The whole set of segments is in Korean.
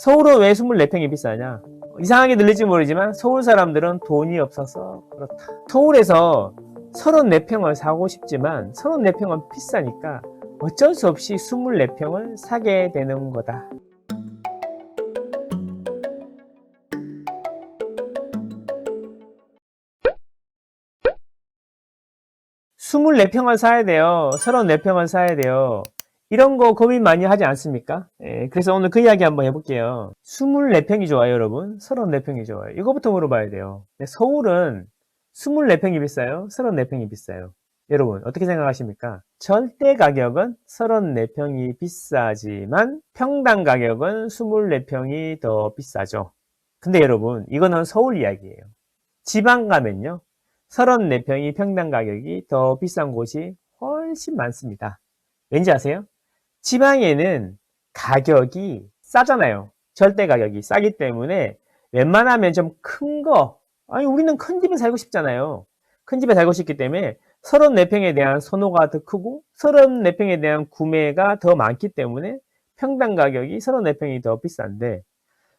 서울은 왜 24평이 비싸냐? 이상하게 들릴지 모르지만 서울 사람들은 돈이 없어서 그렇다. 서울에서 34평을 사고 싶지만 34평은 비싸니까 어쩔 수 없이 24평을 사게 되는 거다. 24평을 사야 돼요. 34평을 사야 돼요. 이런 거 고민 많이 하지 않습니까? 예, 그래서 오늘 그 이야기 한번 해볼게요. 24평이 좋아요, 여러분? 34평이 좋아요. 이거부터 물어봐야 돼요. 네, 서울은 24평이 비싸요? 34평이 비싸요? 여러분, 어떻게 생각하십니까? 절대 가격은 34평이 비싸지만 평당 가격은 24평이 더 비싸죠. 근데 여러분, 이거는 서울 이야기예요. 지방 가면요. 34평이 평당 가격이 더 비싼 곳이 훨씬 많습니다. 왠지 아세요? 지방에는 가격이 싸잖아요. 절대 가격이 싸기 때문에 웬만하면 좀 큰 거, 아니, 우리는 큰 집에 살고 싶잖아요. 큰 집에 살고 싶기 때문에 34평에 대한 선호가 더 크고 34평에 대한 구매가 더 많기 때문에 평당 가격이 34평이 더 비싼데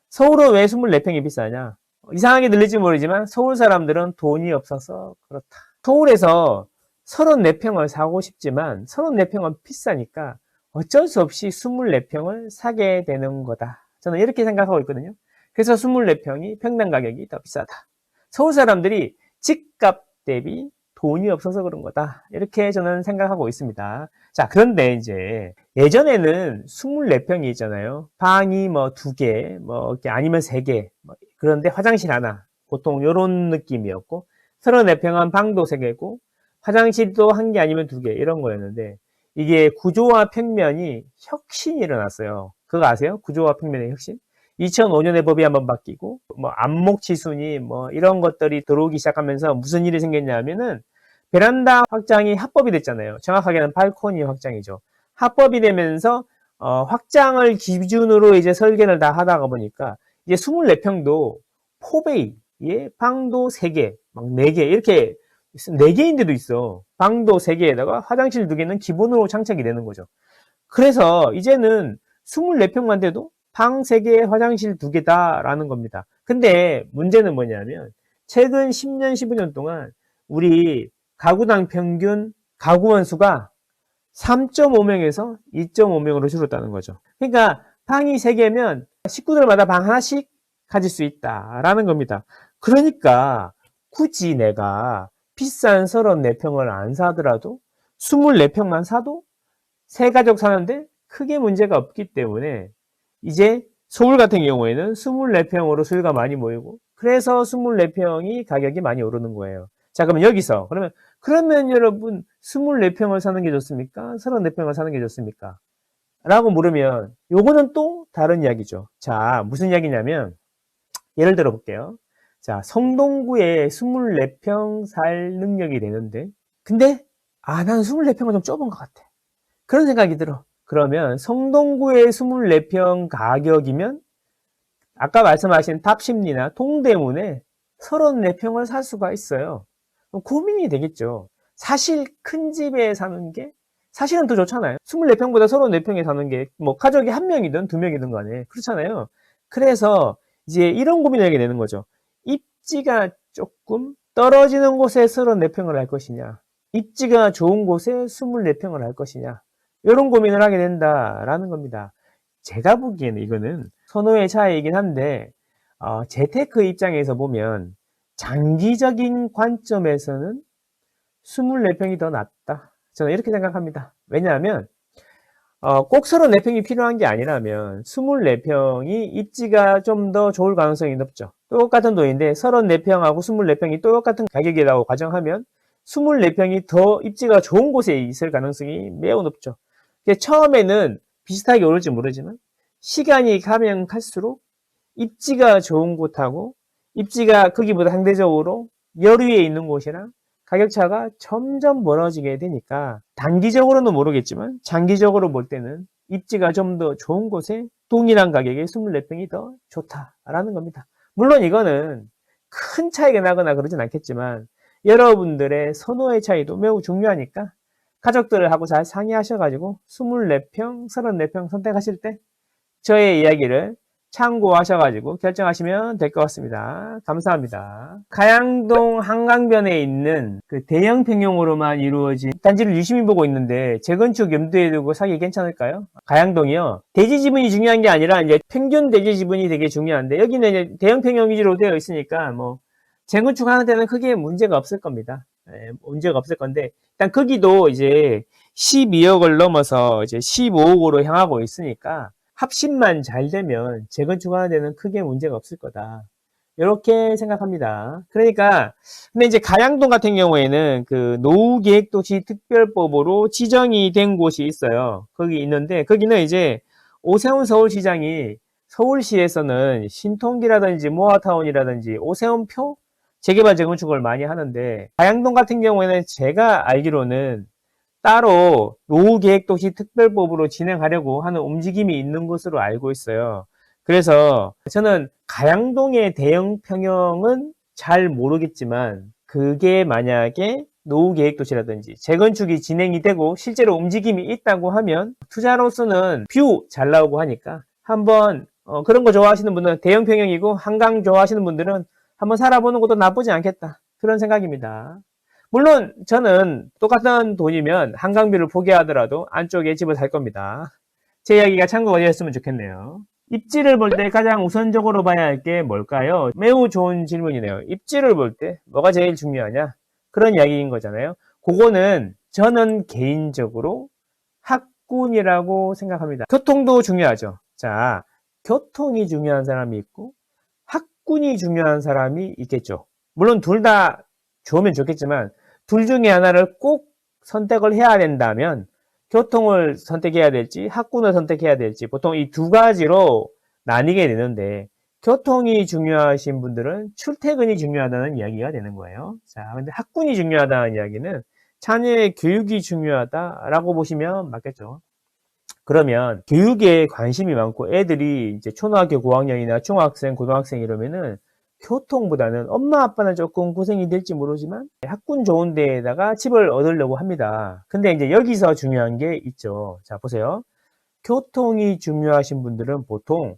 서울은 왜 24평이 비싸냐? 이상하게 들릴지 모르지만 서울 사람들은 돈이 없어서 그렇다. 서울에서 34평을 사고 싶지만 34평은 비싸니까 어쩔 수 없이 24평을 사게 되는 거다. 저는 이렇게 생각하고 있거든요. 그래서 24평이 평당 가격이 더 비싸다. 서울 사람들이 집값 대비 돈이 없어서 그런 거다. 이렇게 저는 생각하고 있습니다. 자, 그런데 이제 예전에는 24평이 있잖아요. 방이 뭐 두 개, 뭐 이렇게 아니면 세 개, 뭐 그런데 화장실 하나. 보통 이런 느낌이었고 34평은 방도 세 개고 화장실도 한 개 아니면 두 개 이런 거였는데 이게 구조와 평면이 혁신이 일어났어요. 그거 아세요? 구조와 평면의 혁신? 2005년에 법이 한번 바뀌고 뭐 안목 지순이 뭐 이런 것들이 들어오기 시작하면서 무슨 일이 생겼냐면은 베란다 확장이 합법이 됐잖아요. 정확하게는 발코니 확장이죠. 합법이 되면서 어, 확장을 기준으로 이제 설계를 다 하다가 보니까 이제 24평도 포베이에 방도 3개, 막 4개 이렇게 4개인데도 있어. 방도 3개에다가 화장실 2개는 기본으로 장착이 되는 거죠. 그래서 이제는 24평만 돼도 방 3개, 화장실 2개다라는 겁니다. 근데 문제는 뭐냐면 최근 10년, 15년 동안 우리 가구당 평균 가구원 수가 3.5명에서 2.5명으로 줄었다는 거죠. 그러니까 방이 3개면 식구들마다 방 하나씩 가질 수 있다라는 겁니다. 그러니까 굳이 내가 비싼 34평을 안 사더라도 24평만 사도 세 가족 사는데 크게 문제가 없기 때문에 이제 서울 같은 경우에는 24평으로 수요가 많이 모이고 그래서 24평이 가격이 많이 오르는 거예요. 자, 그러면 여기서 그러면 그러면 여러분 24평을 사는 게 좋습니까? 34평을 사는 게 좋습니까? 라고 물으면 요거는 또 다른 이야기죠. 자, 무슨 이야기냐면 예를 들어 볼게요. 자, 성동구에 24평 살 능력이 되는데 근데 아, 나는 24평은 좀 좁은 것 같아. 그런 생각이 들어. 그러면 성동구의 24평 가격이면 아까 말씀하신 탑심리나 동대문에 34평을 살 수가 있어요. 고민이 되겠죠. 사실 큰 집에 사는 게 사실은 더 좋잖아요. 24평보다 34평에 사는 게 뭐 가족이 한 명이든 두 명이든 간에 그렇잖아요. 그래서 이제 이런 고민을 하게 되는 거죠. 입지가 조금 떨어지는 곳에 34평을 할 것이냐 입지가 좋은 곳에 24평을 할 것이냐 이런 고민을 하게 된다라는 겁니다. 제가 보기에는 이거는 선호의 차이이긴 한데 어, 재테크 입장에서 보면 장기적인 관점에서는 24평이 더 낫다. 저는 이렇게 생각합니다. 왜냐하면 어, 꼭 34평이 필요한 게 아니라면 24평이 입지가 좀 더 좋을 가능성이 높죠. 똑같은 돈인데 34평하고 24평이 똑같은 가격이라고 가정하면 24평이 더 입지가 좋은 곳에 있을 가능성이 매우 높죠. 처음에는 비슷하게 오를지 모르지만 시간이 가면 갈수록 입지가 좋은 곳하고 입지가 크기보다 상대적으로 열 위에 있는 곳이랑 가격차가 점점 멀어지게 되니까 단기적으로는 모르겠지만 장기적으로 볼 때는 입지가 좀 더 좋은 곳에 동일한 가격에 24평이 더 좋다라는 겁니다. 물론 이거는 큰 차이가 나거나 그러진 않겠지만 여러분들의 선호의 차이도 매우 중요하니까 가족들하고 잘 상의하셔가지고 24평, 34평 선택하실 때 저의 이야기를 참고하셔가지고 결정하시면 될 것 같습니다. 감사합니다. 가양동 한강변에 있는 그 대형 평형으로만 이루어진 단지를 유심히 보고 있는데 재건축 염두에 두고 사기 괜찮을까요? 가양동이요. 대지 지분이 중요한 게 아니라 이제 평균 대지 지분이 되게 중요한데 여기는 이제 대형 평형 위주로 되어 있으니까 뭐 재건축 하는 데는 크게 문제가 없을 겁니다. 예, 문제가 없을 건데 일단 거기도 이제 12억을 넘어서 이제 15억으로 향하고 있으니까 합심만 잘 되면 재건축하는 데는 크게 문제가 없을 거다. 이렇게 생각합니다. 그러니까 근데 이제 가양동 같은 경우에는 그 노후계획도시 특별법으로 지정이 된 곳이 있어요. 거기 있는데 거기는 이제 오세훈 서울시장이 서울시에서는 신통기라든지 모아타운이라든지 오세훈표 재개발 재건축을 많이 하는데 가양동 같은 경우에는 제가 알기로는 따로 노후 계획도시 특별법으로 진행하려고 하는 움직임이 있는 것으로 알고 있어요. 그래서 저는 가양동의 대형 평형은 잘 모르겠지만 그게 만약에 노후 계획 도시라든지 재건축이 진행이 되고 실제로 움직임이 있다고 하면 투자로서는 뷰 잘 나오고 하니까 한번 어, 그런 거 좋아하시는 분들은 대형 평형이고 한강 좋아하시는 분들은 한번 살아보는 것도 나쁘지 않겠다 그런 생각입니다. 물론 저는 똑같은 돈이면 한강뷰를 포기하더라도 안쪽에 집을 살 겁니다. 제 이야기가 참고가 되었으면 좋겠네요. 입지를 볼 때 가장 우선적으로 봐야 할 게 뭘까요? 매우 좋은 질문이네요. 입지를 볼 때 뭐가 제일 중요하냐? 그런 이야기인 거잖아요. 그거는 저는 개인적으로 학군이라고 생각합니다. 교통도 중요하죠. 자, 교통이 중요한 사람이 있고 학군이 중요한 사람이 있겠죠. 물론 둘 다 좋으면 좋겠지만 둘 중에 하나를 꼭 선택을 해야 된다면 교통을 선택해야 될지 학군을 선택해야 될지 보통 이 두 가지로 나뉘게 되는데 교통이 중요하신 분들은 출퇴근이 중요하다는 이야기가 되는 거예요. 자, 근데 학군이 중요하다는 이야기는 자녀의 교육이 중요하다라고 보시면 맞겠죠. 그러면 교육에 관심이 많고 애들이 이제 초등학교 고학년이나 중학생, 고등학생 이러면은 교통보다는 엄마 아빠는 조금 고생이 될지 모르지만 학군 좋은 데에다가 집을 얻으려고 합니다. 근데 이제 여기서 중요한 게 있죠. 자, 보세요. 교통이 중요하신 분들은 보통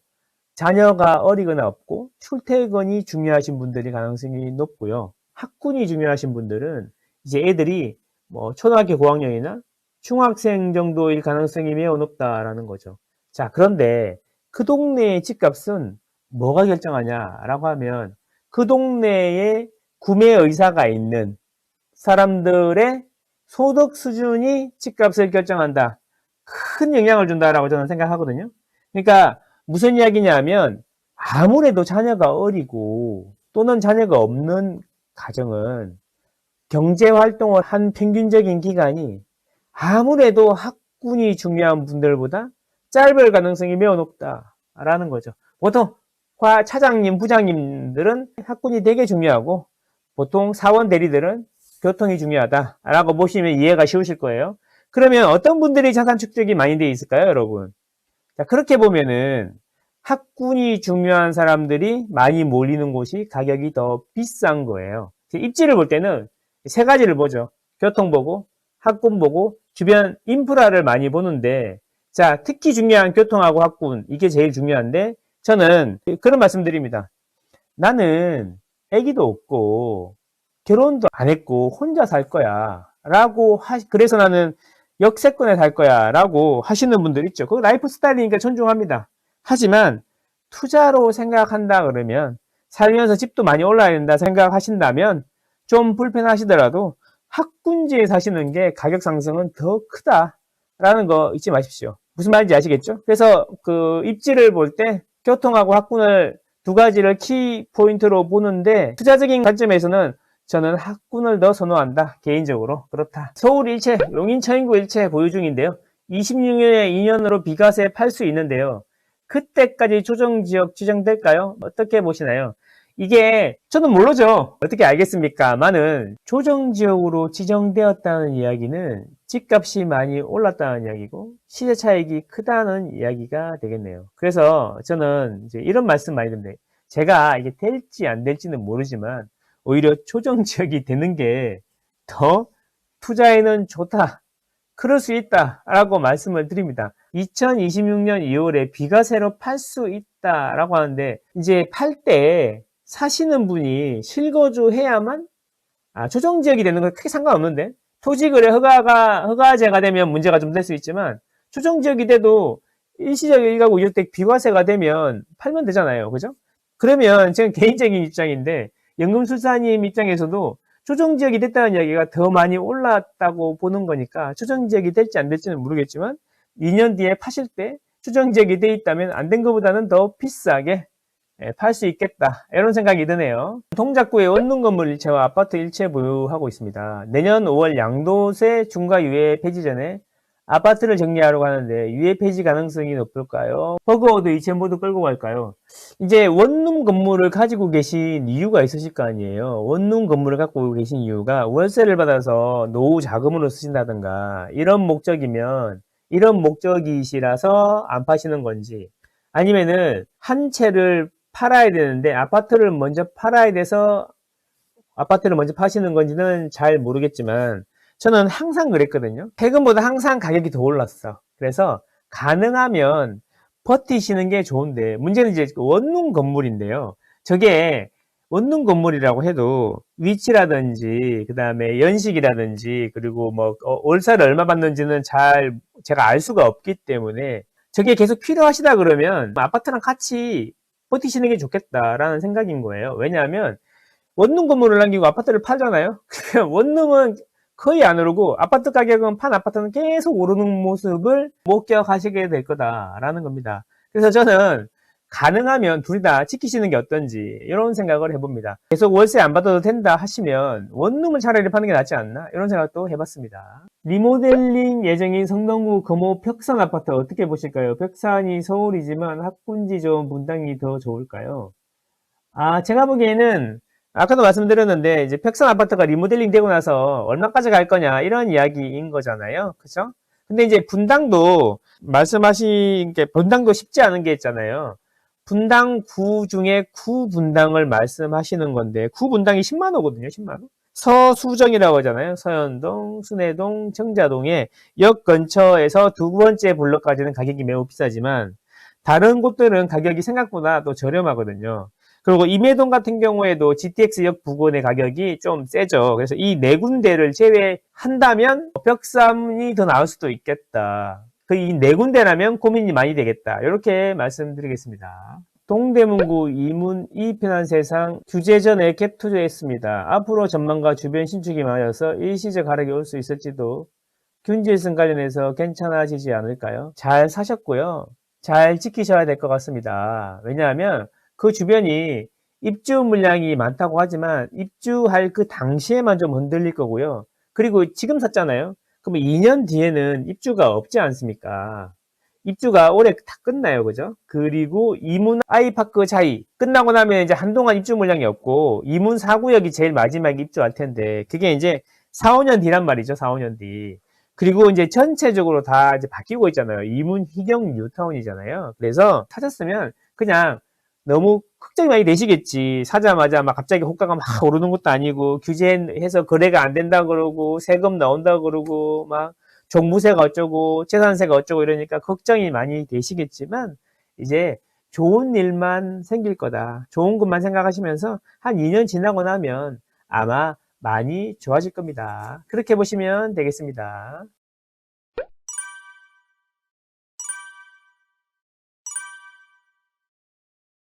자녀가 어리거나 없고 출퇴근이 중요하신 분들이 가능성이 높고요. 학군이 중요하신 분들은 이제 애들이 뭐 초등학교 고학년이나 중학생 정도일 가능성이 매우 높다라는 거죠. 자, 그런데 그 동네의 집값은 뭐가 결정하냐라고 하면 그 동네에 구매 의사가 있는 사람들의 소득 수준이 집값을 결정한다. 큰 영향을 준다라고 저는 생각하거든요. 그러니까 무슨 이야기냐면 아무래도 자녀가 어리고 또는 자녀가 없는 가정은 경제 활동을 한 평균적인 기간이 아무래도 학군이 중요한 분들보다 짧을 가능성이 매우 높다라는 거죠. 보통 과 차장님, 부장님들은 학군이 되게 중요하고 보통 사원 대리들은 교통이 중요하다라고 보시면 이해가 쉬우실 거예요. 그러면 어떤 분들이 자산 축적이 많이 되어 있을까요, 여러분? 자, 그렇게 보면은 학군이 중요한 사람들이 많이 몰리는 곳이 가격이 더 비싼 거예요. 입지를 볼 때는 세 가지를 보죠. 교통 보고, 학군 보고, 주변 인프라를 많이 보는데, 자, 특히 중요한 교통하고 학군, 이게 제일 중요한데, 저는 그런 말씀 드립니다. 나는 아기도 없고 결혼도 안 했고 혼자 살 거야. 라고 하, 그래서 나는 역세권에 살 거야. 라고 하시는 분들 있죠. 그 라이프 스타일이니까 존중합니다. 하지만 투자로 생각한다 그러면 살면서 집도 많이 올라야 된다 생각하신다면 좀 불편하시더라도 학군지에 사시는 게 가격 상승은 더 크다라는 거 잊지 마십시오. 무슨 말인지 아시겠죠? 그래서 그 입지를 볼 때 교통하고 학군을 두 가지를 키 포인트로 보는데 투자적인 관점에서는 저는 학군을 더 선호한다. 개인적으로 그렇다. 서울 일체, 용인 처인구 일체 보유 중인데요. 26년에 2년으로 비과세 팔 수 있는데요. 그때까지 조정 지역 지정될까요? 어떻게 보시나요? 이게 저는 모르죠. 어떻게 알겠습니까? 많은 조정 지역으로 지정되었다는 이야기는 집값이 많이 올랐다는 이야기고 시세 차익이 크다는 이야기가 되겠네요. 그래서 저는 이제 이런 말씀 많이 듣는데 제가 이게 될지 안 될지는 모르지만 오히려 조정 지역이 되는 게 더 투자에는 좋다. 그럴 수 있다. 라고 말씀을 드립니다. 2026년 2월에 비과세로 팔 수 있다라고 하는데 이제 팔 때 사시는 분이 실거주 해야만 아, 조정 지역이 되는 건 크게 상관없는데 토지 거래 허가가 허가제가 되면 문제가 좀 될 수 있지만 조정 지역이 돼도 일시적 1가구 2주택 비과세가 되면 팔면 되잖아요. 그죠? 그러면 제가 개인적인 입장인데 연금술사님 입장에서도 조정 지역이 됐다는 이야기가 더 많이 올랐다고 보는 거니까 조정 지역이 될지 안 될지는 모르겠지만 2년 뒤에 파실 때 조정 지역이 돼 있다면 안 된 것보다는 더 비싸게 예, 팔 수 있겠다 이런 생각이 드네요. 동작구에 원룸 건물 일체와 아파트 일체 보유하고 있습니다. 내년 5월 양도세 중과 유예 폐지 전에 아파트를 정리하려고 하는데 유예 폐지 가능성이 높을까요? 버거워도 이체 모두 끌고 갈까요? 이제 원룸 건물을 가지고 계신 이유가 있으실 거 아니에요. 원룸 건물을 갖고 계신 이유가 월세를 받아서 노후 자금으로 쓰신다든가 이런 목적이면 이런 목적이시라서 안 파시는 건지 아니면은 한 채를 팔아야 되는데 아파트를 먼저 팔아야 돼서 아파트를 먼저 파시는 건지는 잘 모르겠지만 저는 항상 그랬거든요. 최근보다 항상 가격이 더 올랐어. 그래서 가능하면 버티시는 게 좋은데 문제는 이제 원룸 건물인데요. 저게 원룸 건물이라고 해도 위치라든지 그 다음에 연식이라든지 그리고 뭐 어, 월세를 얼마 받는지는 잘 제가 알 수가 없기 때문에 저게 계속 필요하시다 그러면 아파트랑 같이 버티시는 게 좋겠다라는 생각인 거예요. 왜냐하면 원룸 건물을 남기고 아파트를 팔잖아요. 원룸은 거의 안 오르고 아파트 가격은 판 아파트는 계속 오르는 모습을 목격하시게 될 거다라는 겁니다. 그래서 저는 가능하면 둘 다 지키시는 게 어떤지 이런 생각을 해봅니다. 계속 월세 안 받아도 된다 하시면 원룸을 차라리 파는 게 낫지 않나 이런 생각도 해봤습니다. 리모델링 예정인 성동구 금호 벽산 아파트 어떻게 보실까요? 벽산이 서울이지만 학군지 좋은 분당이 더 좋을까요? 아 제가 보기에는 아까도 말씀드렸는데 이제 벽산 아파트가 리모델링 되고 나서 얼마까지 갈 거냐 이런 이야기인 거잖아요. 그죠? 근데 이제 분당도 말씀하신 게 분당도 쉽지 않은 게 있잖아요. 분당 구 중에 구 분당을 말씀하시는 건데 구 분당이 10만 호거든요. 10만 호. 서수정이라고 하잖아요. 서현동, 순회동, 청자동의 역 근처에서 두 번째 블럭까지는 가격이 매우 비싸지만 다른 곳들은 가격이 생각보다 또 저렴하거든요. 그리고 임해동 같은 경우에도 GTX역 부근의 가격이 좀 세죠. 그래서 이 네 군데를 제외한다면 벽삼이 더 나을 수도 있겠다. 그 이 네 군데라면 고민이 많이 되겠다. 이렇게 말씀드리겠습니다. 동대문구 이문 이편한 세상 규제 전에 갭 투자했습니다. 앞으로 전망과 주변 신축이 많아져서 일시적 하락이 올 수 있을지도 균질성 관련해서 괜찮아지지 않을까요? 잘 사셨고요. 잘 지키셔야 될 것 같습니다. 왜냐하면 그 주변이 입주 물량이 많다고 하지만 입주할 그 당시에만 좀 흔들릴 거고요. 그리고 지금 샀잖아요. 그러면 2년 뒤에는 입주가 없지 않습니까? 입주가 올해 다 끝나요. 그죠? 그리고 이문 아이파크 자이 끝나고 나면 이제 한동안 입주 물량이 없고 이문 4구역이 제일 마지막에 입주할 텐데 그게 이제 4, 5년 뒤란 말이죠. 4, 5년 뒤. 그리고 이제 전체적으로 다 이제 바뀌고 있잖아요. 이문 희경 뉴타운이잖아요. 그래서 찾았으면 그냥 너무 걱정이 많이 되시겠지. 사자마자 막 갑자기 호가가 막 오르는 것도 아니고 규제해서 거래가 안 된다 그러고 세금 나온다 그러고 막 종부세가 어쩌고 재산세가 어쩌고 이러니까 걱정이 많이 되시겠지만 이제 좋은 일만 생길 거다. 좋은 것만 생각하시면서 한 2년 지나고 나면 아마 많이 좋아질 겁니다. 그렇게 보시면 되겠습니다.